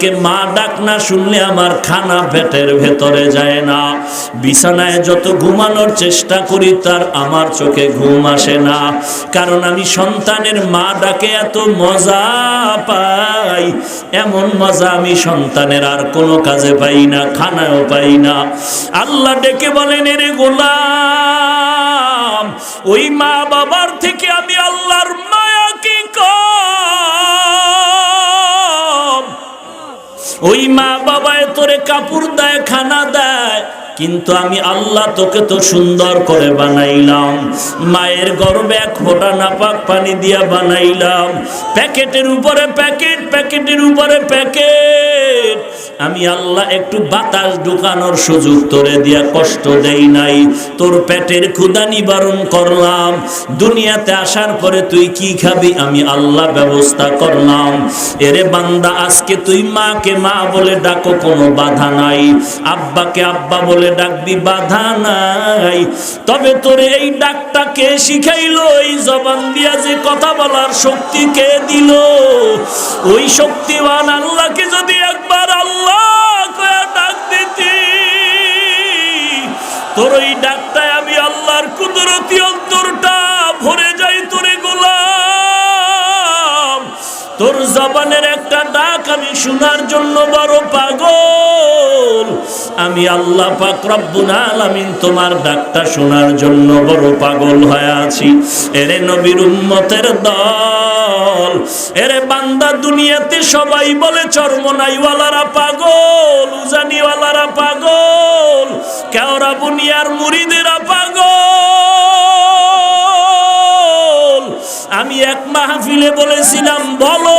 থেকে মা ডাক না শুনলে আমার খানা পেটের ভেতরে যায় না। বিছানায় যত ঘুমানোর চেষ্টা করি, তার আমার চোখে ঘুম আসে না। কারণ আমি সন্তানের মা ডাকে এত মজা পাই। এমন মজা আমি সন্তানের আর কোনো কাজে পাই না খানায়ও পাই না। আল্লাহ ডেকে বলেন, এরে গোলাম, ওই মা বাবার থেকে আমি আল্লাহর মায়া ওই মা বাবায় তোরে কাপড় দেয়, খানা দেয়। কিন্তু আমি আল্লাহ তোকে তো সুন্দর করে বানাইলাম। মায়ের গর্বে এক ফোটা নাপাক পানি দিয়া বানাইলাম। প্যাকেটের উপরে প্যাকেট, প্যাকেটের উপরে প্যাকেট। আমি আল্লাহ একটু বাতাস ঢুকানোর সুযোগ তোরে দিয়া কষ্ট দেই নাই। তোর পেটের ক্ষুদা নিবারণ করলাম। দুনিয়াতে আসার পরে তুই কি খাবি? আমি আল্লাহ ব্যবস্থা করলাম। এরে বান্দা, আজকে তুই মাকে মা বলে ডাকো, কোনো বাধা নাই। আব্বাকে আব্বা বলে ডাকবি, বাধা নাই। তবে তোর এই ডাকটা কে শিখাইলো? এই জবান দিয়া যে কথা বলার শক্তি কে দিল? ওই শক্তিবান আল্লাহকে যদি একবার আল্লাহ ডাক দিতি তোর ওই ডাকটায় আমি আল্লাহর কুদরতি অন্তরটা ভরে যাই তোরে গোলাম। তোর জবানের একটা ডাক আমি শোনার জন্য বড় পাগল। আমি আল্লাহ পাক রব্বুল আলামিন তোমার ডাকটা শোনার জন্য বড় পাগল হয়ে আছি। এরে নবীর উম্মতের দল, এরে বান্দা দুনিয়াতে সবাই বলে চর্মনাইওয়ালারা পাগল, উজানিওয়ালারা পাগল কেওরা বুনিয়ার মুরিদেরা পাগল। আমি এক মাহফিলে বলেছিলাম, বলো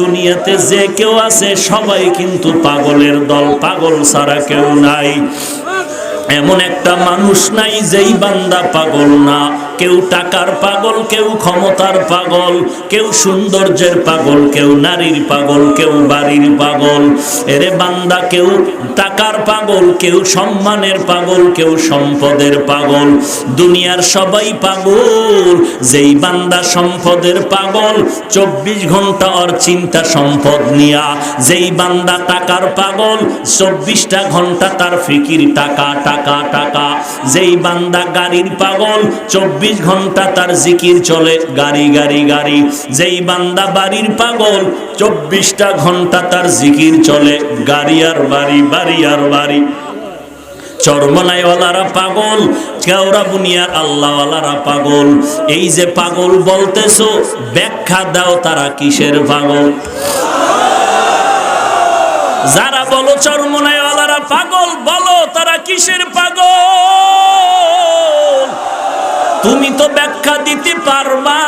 দুনিয়াতে যে কেউ আছে সবাই কিন্তু পাগলের দল পাগল ছাড়া কেউ নাই। এমন একটা মানুষ নাই যেই বান্দা পাগল না। কেউ টাকার পাগল, কেউ ক্ষমতার পাগল, কেউ সৌন্দর্যের পাগল, কেউ নারীর পাগল, কেউ বাড়ির পাগল। এরে বান্দা, কেউ টাকার পাগল, কেউ সম্মানের পাগল, কেউ সম্পদের পাগল। দুনিয়ার সবাই পাগল, যেই বান্দা সম্পদের পাগল, চব্বিশ ঘণ্টা ওর চিন্তা সম্পদ নিয়া। যেই বান্দা টাকার পাগল, চব্বিশটা ঘণ্টা তার ফিকির টাকা টাকা টাকা টাকা। যেই বান্দা গাড়ির পাগল, চব্বিশ ঘণ্টা তার জিকির চলে, গাড়ি গাড়ি গাড়ি। যেই বান্দা বাড়ির পাগল, চব্বিশটা ঘণ্টা তার জিকির চলে, গাড়ি আর বাড়ি বাড়ি আর বাড়ি। চরমনাইওয়ালারা পাগল কেওরা বুনিয়ার আল্লাহওয়ালারা পাগল। এই যে পাগল বলতেছো, ব্যাখ্যা দাও তারা কিসের পাগল? যারা বলো চরমনাইওয়ালারা পাগল, বলো তারা কিসের তুমি তো ব্যাখ্যা দিতে পারবা।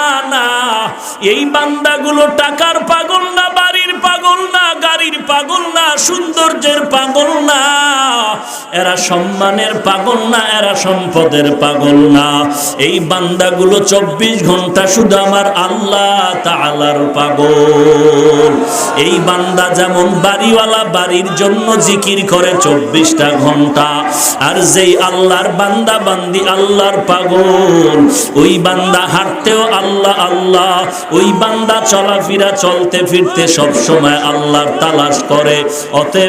এই বান্দাগুলো টাকার পাগল না, বাড়ির পাগল না, গাড়ির পাগল না, সৌন্দর্যের পাগল না। এরা সম্মানের পাগল না, এরা সম্পদের পাগল না। এই বান্দাগুলো চব্বিশ ঘণ্টা শুধু আমার আল্লাহ তালার পাগল। এই বান্দা যেমন বাড়িওয়ালা, বাড়ির জন্য জিকির করে চব্বিশটা ঘণ্টা। আর যেই আল্লাহর বান্দা, বান্দি আল্লাহর পাগল, ওই বান্দা হাঁটতেও আল্লাহ আল্লাহ। ওই বান্দা চলাফেরা চলতে ফিরতে সব সময় আল্লাহর তালাশ করে। অতএব